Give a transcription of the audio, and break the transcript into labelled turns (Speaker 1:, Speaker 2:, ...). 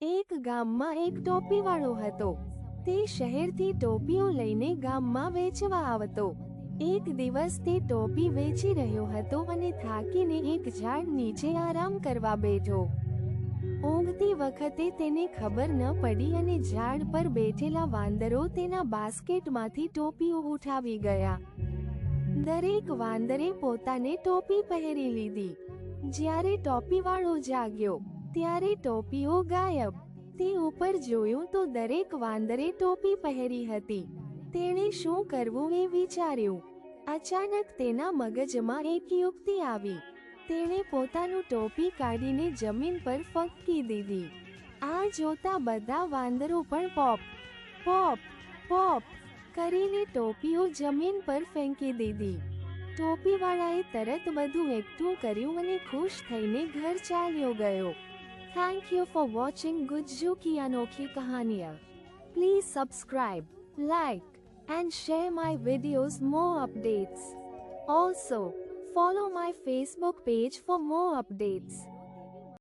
Speaker 1: એક ગામમાં એક ટોપીવાળો હતો. તે શહેરથી ટોપીઓ લઈને ગામમાં વેચવા આવતો. એક દિવસ તે ટોપી વેચી રહ્યો હતો અને થાકીને એક ઝાડ નીચે આરામ કરવા બેઠો. ઊંઘતી વખતે તેને ખબર ન પડી અને ઝાડ પર બેઠેલા વાંદરો તેના બાસ્કેટમાંથી ટોપીઓ ઉઠાવી ગયા. દરેક વાંદરે પોતાને ટોપી પહેરી લીધી. જ્યારે ટોપીવાળો જાગ્યો ત્યારે ટોપીઓ ગાયબ. તે ઉપર જોયું તો દરેક વાંદરે ટોપી પહેરી હતી. તેણે શું કરવું એ વિચાર્યું. અચાનક તેના મગજમાં એક યુક્તિ આવી. તેણે પોતાનું ટોપી કાઢીને જમીન પર ફંકી દીધી. આ જોતા બધા વાંદરો પણ પોપ પોપ પોપ કરીને ટોપીઓ જમીન પર ફેંકી દીધી. ટોપીવાળાએ તરત બધું એકઠું કર્યું અને ખુશ થઈને ઘર ચાલ્યો ગયો. Thank you for watching Gujju Ki Anokhi Kahaniya. Please subscribe, like, and share my videos more updates. Also, follow my Facebook page for more updates.